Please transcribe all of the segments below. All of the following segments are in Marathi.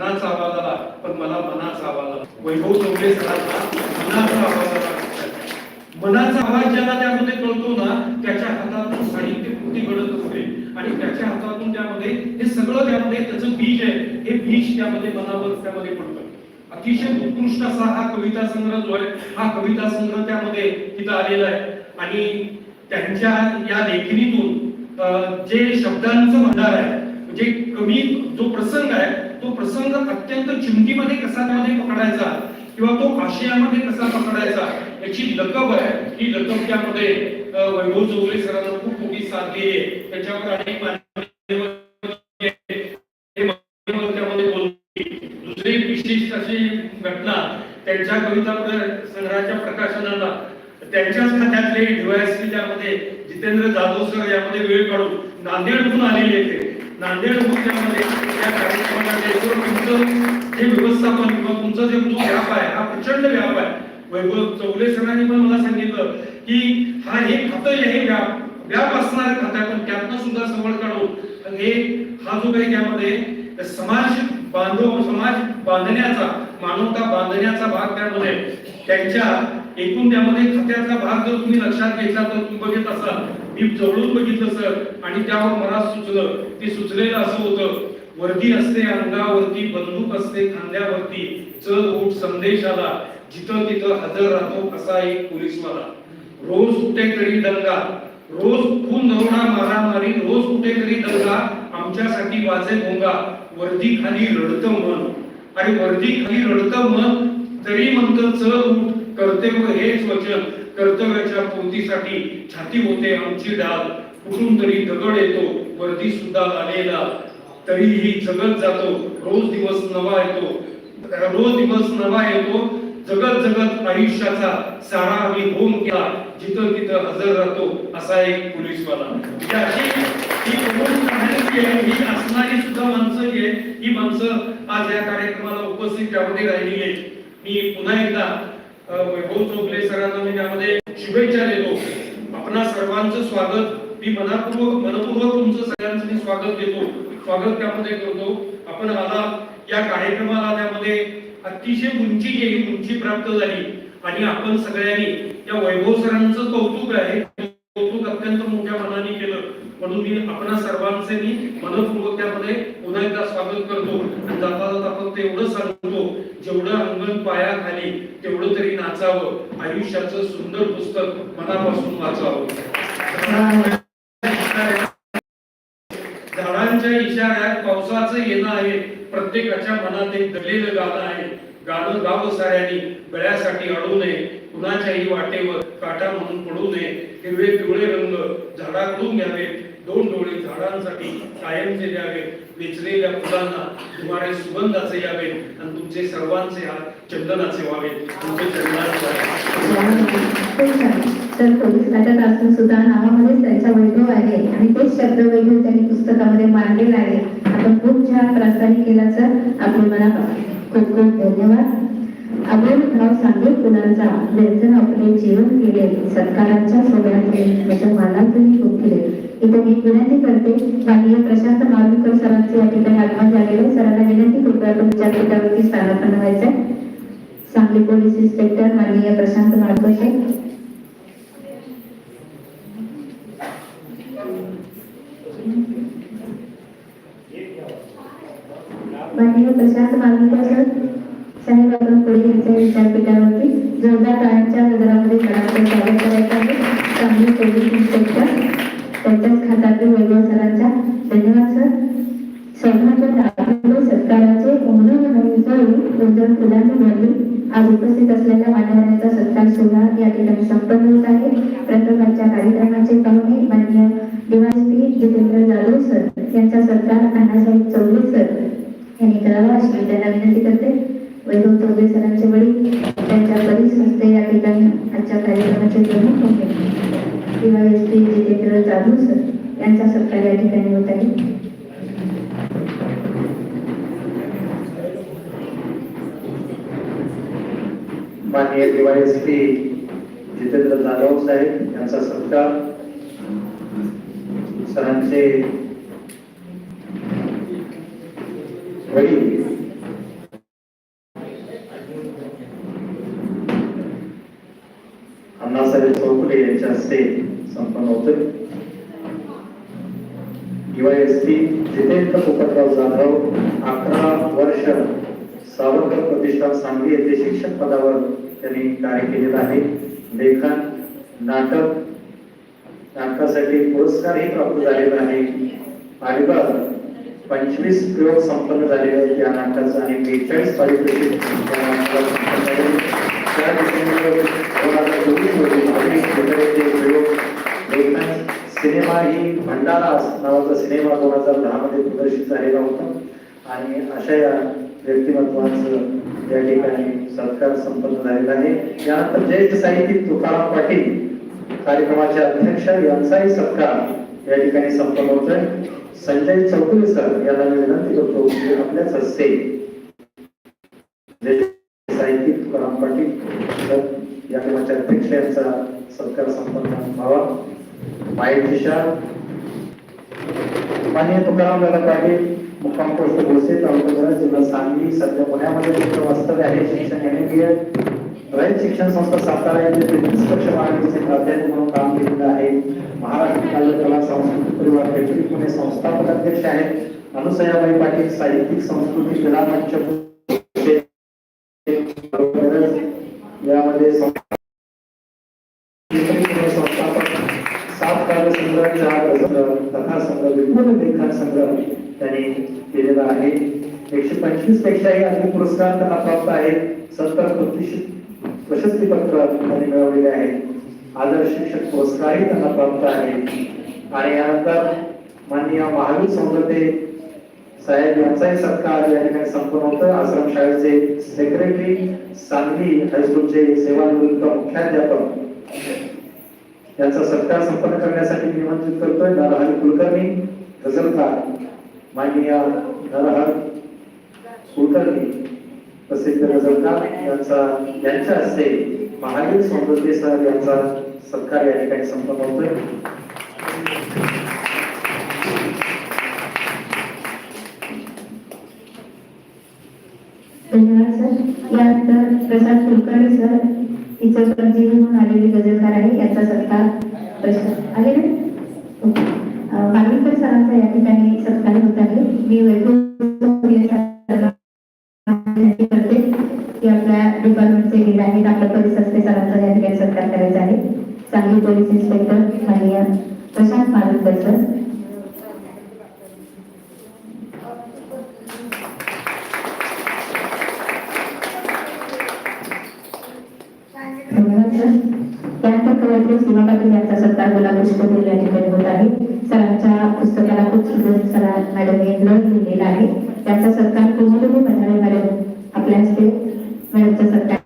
धनाचा आवाज आला पण मला मनाचा आवाज आला. वैभव चौगले सरांना मनाचा आवाज आला. मनाचा आवाज ज्याला त्यामध्ये कळतो ना त्याच्या हातातून साहित्य कृती घडत असते. आणि त्याच्या हातातून त्यामध्ये हे सगळं त्यामध्ये त्याचं बीज आहे. हे बीज त्यामध्ये मनावर त्यामध्ये पडतं. अतिशय उत्कृष्ट असा हा कविता संग्रह जो आहे हा कविता संग्रह त्यामध्ये तिथं आलेला आहे. आणि त्यांच्या या लेखणीतून जे शब्दांचं भंडार आहे म्हणजे कमी जो प्रसंग आहे तो प्रसंग अत्यंत चिमटीमध्ये कसा त्यामध्ये पकडायचा किंवा तो आशयामध्ये कसा पकडायचा याची लकब आहे. ही लकब त्यामध्ये वैभव चौगले सरांना खूप मोठी साथ दिली आहे. त्याच्यावर अनेक त्यामध्ये दुसरी विशेष अशी घटना त्यांच्या कविता संग्रहाच्या प्रकाशनाला. त्यांच्याच खात्यातले डीवायएसपी त्यामध्ये जितेंद्र जाधव सर यामध्ये वेळ काढून नांदेडहून आलेले ते. नांदेड त्यामध्ये त्या कार्यक्रमामध्ये तुमचं जे व्यवस्थापन किंवा तुमचा जे जो व्याप आहे हा प्रचंड व्याप आहे. वैभव चौले सरांनी पण मला सांगितलं की हा हे खातं हे व्याप व्याप असणारे खातं आहे पण त्यातनं सुद्धा सवड काढून हे हा जो काही त्यामध्ये समाज बांधव समाज बांधण्याचा मानवता बांधण्याचा भाग त्यामध्ये त्यांच्या एकूण त्यामध्ये खात्याचा भाग जर तुम्ही लक्षात घेतला तर तुम्ही बघत असाल. मी जवळून बघितलं सर. आणि त्यावर मला सुचलं. ते सुचलेलं असं होतं. वर्दी असते अंगावरती बंदूक असते खांद्यावरती चल उठ संदेश आला. जिथं तिथं हजर राहतो असा एक पोलीसवाला रोज कुठेतरी दंगा. रोज खून दरोडा मारामारी रोज कुठेतरी दंगा. आमच्यासाठी वाजे भोंगा. वर्दी खाली रडतं मन. आणि वर्दी खाली रडतं मन तरी म्हणतं चल उठ. कर्तव्य हेच वचन कर्तव्याच्या पोतीसाठी छाती होते आमची डाल कुठून तरी दगड येतो वर्दी सुद्धा आलेला. तरीही जगत जातो रोज दिवस नवा येतो. रोज दिवस नवा येतो जगत जगत आयुष्याचा सारा आम्ही होम केला जिथं तिथं हजर राहतो असा एक पोलीसवाला. म्हणजे ही असणारी सुद्धा माणसं जी आहे ही माणसं आज या कार्यक्रमाला उपस्थित त्यामध्ये राहिली आहे मी पुन्हा एकदा वैभव चोपले सरांना मी त्यामध्ये शुभेच्छा देतो. आपणा सर्वांचं स्वागत. मी मनापूर्वक मनपूर्वक तुमचं सगळ्यांचं मी स्वागत देतो. स्वागत त्यामध्ये करतो. आपण आला. या कार्यक्रमाला त्यामध्ये अतिशय उंची ही उंची प्राप्त झाली. आणि आपण सगळ्यांनी या वैभव सरांचं कौतुक आहे. कौतुक अत्यंत मोठ्या मनाने केलं. म्हणून मी आपणा सर्वांचे मी मनपूर्वक त्यामध्ये पुन्हा एकदा स्वागत करतो. आणि जाता जाता फक्त एवढं सांगतो जेवढं अंगण पायाखाली तेवढं तरी नाचावं. आयुष्याचं सुंदर पुस्तक मनापासून वाचावं. झाडांच्या इशाऱ्यात पावसाचं येणं आहे. प्रत्येकाच्या मनात एक दडलेलं गाणं आहे. गाणं गाव साऱ्यानी गळ्यासाठी अडू नये. कुणाच्याही वाटेवर काटा म्हणून पडू नये. हिरवे पिवळे रंग झाडाकडून घ्यावे दोन डोळे झाडांसाठी कायमचे द्यावे वेचलेल्या फुलांना तुम्हाला सुगंधाचे यावे आणि तुमचे सर्वांचे हात चंदनाचे व्हावे तुमचे चंदनाचे तर पोलीस खात्यात सुद्धा नावामध्येच त्यांचा वैभव आहे आणि तेच शब्द वैभव त्यांनी पुस्तकामध्ये मांडलेला आहे. आपण खूप छान प्रास्ताविक केला सर. आपले मनापासून खूप खूप धन्यवाद. आपण भाव सांगेल कुणाचा व्यसन आपले जीवन केले सत्काराच्या सोहळ्यातले त्याच्या म्हणजे मानातही खूप केले. मी विनंती करते. माननीय प्रशांत मालुकर सरांचे या ठिकाणी आगमन झालेले आहे. सरांना विनंती करतो आपण विद्यापीठावरती स्थानापन्न आहे. सांगली पोलीस इन्स्पेक्टर माननीय प्रशांत मालुकर साहेब. माननीय प्रशांत मालुकर सर साहेब आपण पुढे घ्यायचं विद्यापीठावरती. जोरदार टाळ्यांच्या गजरामध्ये सरांचं स्वागत करायचं आहे. सांगली पोलीस इन्स्पेक्टर त्यांच्याच खात्यातील वैभव सरांच्या धन्यवाद सर सौभाग्य आपले सत्काराचे उमलून उज्ज्वल फुलांनी भरली. आज उपस्थित असलेल्या मान्यवरांचा सत्कार सोहळा या ठिकाणी संपन्न माननीय डीवायएसपी जितेंद्र जाधव साहेब यांचा सत्कार. सरांचे वडील. अण्णासाहेब चौकुले यांच्या हस्ते संपन्न होते डीवायएसपी जितेंद्र पोपटराव जाधव अकरा वर्ष सावरकर प्रतिष्ठान सांगली येथे शिक्षक पदावर त्यांनी कार्य केलेलं आहे. लेखन नाटक नाटकासाठी पुरस्कारही प्राप्त झालेला आहे. अलिबाग पंचवीस प्रयोग संपन्न झालेले आहेत या नाटकाचं आणि बेचाळीस पारितोषिक म्हणजे सिनेमा ही भंडारा नावाचा सिनेमा दोन हजार दहा मध्ये प्रदर्शित झालेला होता. आणि अशा या व्यक्तिमत्वाचं या ठिकाणी सत्कार संपन्न झालेला आहे. यानंतर ज्येष्ठ साहित्यिक तुकाराम पाटील कार्यक्रमाचे अध्यक्ष यांचाही सत्कार या ठिकाणी संपन्न होतोय. संजय चौधरी सर यांना मी विनंती करतो की आपल्याच हस्ते ज्येष्ठ साहित्यिक तुकाराम पाटील या कार्यक्रमाचे अध्यक्ष यांचा सत्कार संपन्न व्हावा. माहिती दिशा. माननीय तुकाराम दादा पाटील मुक्काम पोस्ट गोसे तालुका जिल्हा सांगली सध्या पुण्यामध्ये त्यांचं वास्तव्य आहे. शिक्षण एमबीए रयत शिक्षण संस्था सातारा यांचे ते निष्पक्ष मागणीचे प्राध्यापक म्हणून काम केलेलं आहे. महाराष्ट्र राज्य कला सांस्कृतिक परिवार फॅक्टरी पुणे संस्थापक अध्यक्ष आहेत. अनुसयाबाई पाटील साहित्यिक संस्कृती कला मंच यामध्ये संस्थापक सात कार्यसंग्रह चार कथा संग्रह विपुल लेखन संग्रह त्यांनी केलेला आहे. एकशे पंचवीस पेक्षाही अधिक पुरस्कार त्यांना प्राप्त आहेत. सत्तर प्रतिशत प्रशस्तीपत्र त्यांनी मिळवलेले आहेत. आदर्श शिक्षक पुरस्कारही त्यांना प्राप्त आहे. आणि यानंतर माननीय महावीर सौंदर्य साहेब यांचाही सत्कार या ठिकाणी संपन्न होतं. आश्रम शाळेचे सेक्रेटरी सांगली हायस्कूलचे सेवानिवृत्त मुख्याध्यापक त्यांचा सत्कार संपन्न करण्यासाठी निमंत्रित करतोय. नरहरी कुलकर्णी गजलकार माननीय नरहर कुलकर्णी प्रसिद्ध गजलकार यांचा यांच्या हस्ते महावीर सौंदर्य सर यांचा सत्कार या ठिकाणी संपन्न होतोय. धन्यवाद सर. यानंतर प्रसाद कुलकर्णी सर. इचलकरंजी म्हणून आलेली गजलकार आहे याचा सत्कार प्रसाद आले ना? ओके. अं, सरांचा या ठिकाणी सत्कार होत आहे. मी वैभव करते की आपल्या डिपार्टमेंटचे लीड आहेत आपल्या पोलीस असते सरांचा या ठिकाणी सत्कार करायचा आहे. सांगली पोलीस इन्स्पेक्टर माननीय प्रशांत मालवणकर सर धन्यवाद त्यानंतर सीमा पाटील यांचा सत्कार गुलाबपुष्प देऊन या ठिकाणी होत आहे. सरांच्या पुस्तकाला खूप सुंदर सरा मॅडम लढ आहे. त्यांचा सत्कार बंधारे मॅडम आपल्या हस्ते मॅडमचा सत्कार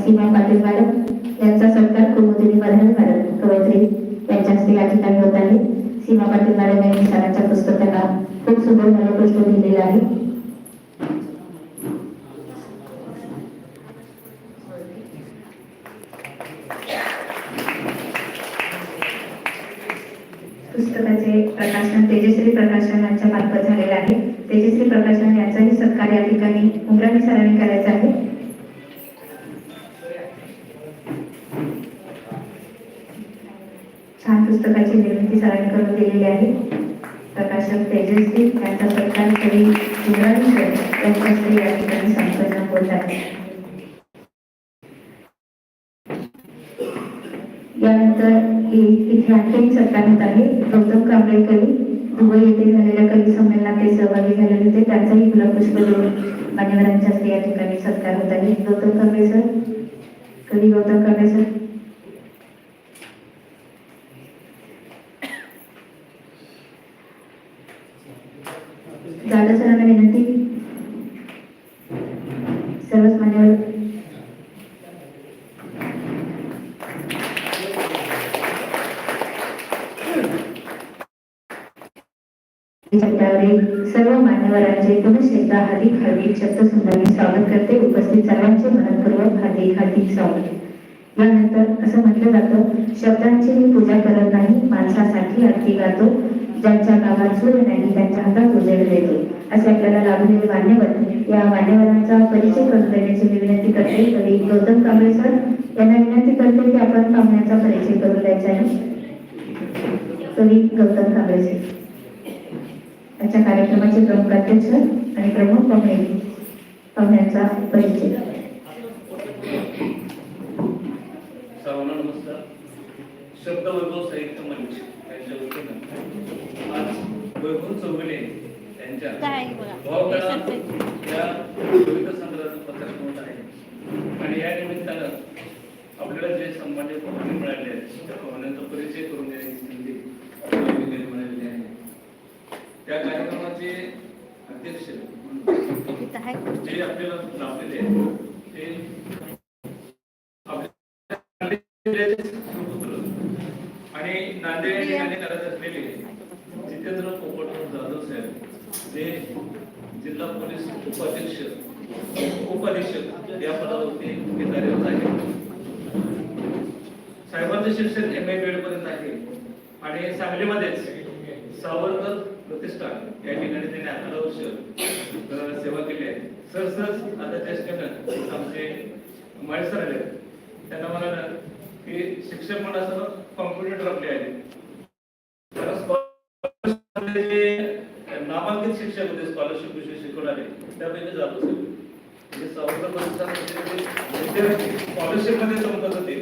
सीमा पाटील मॅडम यांचा सत्कार कुमुदिनी बंधारे मॅडम कवयित्री यांच्या हस्ते या ठिकाणी होत आहे. सीमा पाटील मॅडम यांनी सरांच्या पुस्तकाला खूप सुंदर गुलाबपुष्प दिलेलं आहे पुस्तकाचे प्रकाशन तेजश्री प्रकाशन यांच्या मार्फत झालेलं आहे. तेजश्री प्रकाशन यांचाही सत्कार या ठिकाणी उमराणी सरांनी करायचा आहे. छान पुस्तकाची निर्मिती सरांनी करून दिलेली आहे. प्रकाशक तेजस्वी यांचा सत्कार तरी उमराणी सर यांच्या या ठिकाणी संपन्न होत आहे. यानंतर इ- इथे आणखी एक सत्कार होत आहे गौतम कांबळे दुबई येथे झालेल्या कवी संमेलनात ते सहभागी झालेले होते. त्यांचाही गुलाबपुष्प देऊन मान्यवरांच्या हस्ते या ठिकाणी सत्कार होत आहे. गौतम कांबळे सर. कवी गौतम कांबळे सर. दादा सरांना विनंती सर्वच मान्यवर त्यावेळी सर्व मान्यवरांचे पुनश्च एकदा हार्दिक हार्दिक शब्दसुंदर स्वागत करते. उपस्थित सर्वांचे मनपूर्वक हार्दिक हार्दिक स्वागत. यानंतर असं म्हटलं जातं शब्दांची मी पूजा करत नाही माणसासाठी आरती गातो. ज्यांच्या गावात सूर्य नाही त्यांच्या हातात उजेड देतो. असे आपल्याला लाभलेले मान्यवर. या मान्यवरांचा परिचय करून देण्याची विनंती करते. कवी गौतम कांबळे सर यांना विनंती करते की आपण पाहुण्याचा परिचय करून द्यायचा आहे. कवी गौतम कांबळेचे आजच्या कार्यक्रमाचे प्रमुख अध्यक्ष आणि प्रमुख पाहुणे पाहुण्यांचा परिचय. सर्वांना नमस्कार. शब्द वैभव साहित्य मंच यांच्या वतीनं आज वैभव चौगुले यांच्या काय? बघा भावकळा हे या कविता संग्रहाचं प्रकाशन होत आहे. आणि या निमित्तानं आपल्याला जे सन्मान्य पाहुणे मिळाले आहेत त्या पाहुण्यांचा परिचय करून देण्याची संधी आपल्याला मिळालेली आहे त्या कार्यक्रमाचे अध्यक्ष इथं आहे. आणि नांदेड या ठिकाणी करत असलेले जितेंद्र पोपट जाधव साहेब जे जिल्हा पोलीस उपाध्यक्ष उपाधीक्षक या पदावरती ते कार्यरत आहेत. साहेबांचं शिक्षण एम ए पर्यंत आहे आणि सांगलीमध्येच सावरकर प्रतिष्ठान या ठिकाणी त्यांनी अकरा वर्ष केली सर आता ज्येष्ठ आमचे माळी सर आले त्यांना म्हणाला की शिक्षक म्हणा कॉम्प्युटर आपले आले जे नामांकित शिक्षक होते स्कॉलरशिप विषय शिकवणारे त्यापैकी जात असेल म्हणजे सावरकर स्कॉलरशिपमध्ये जमत होते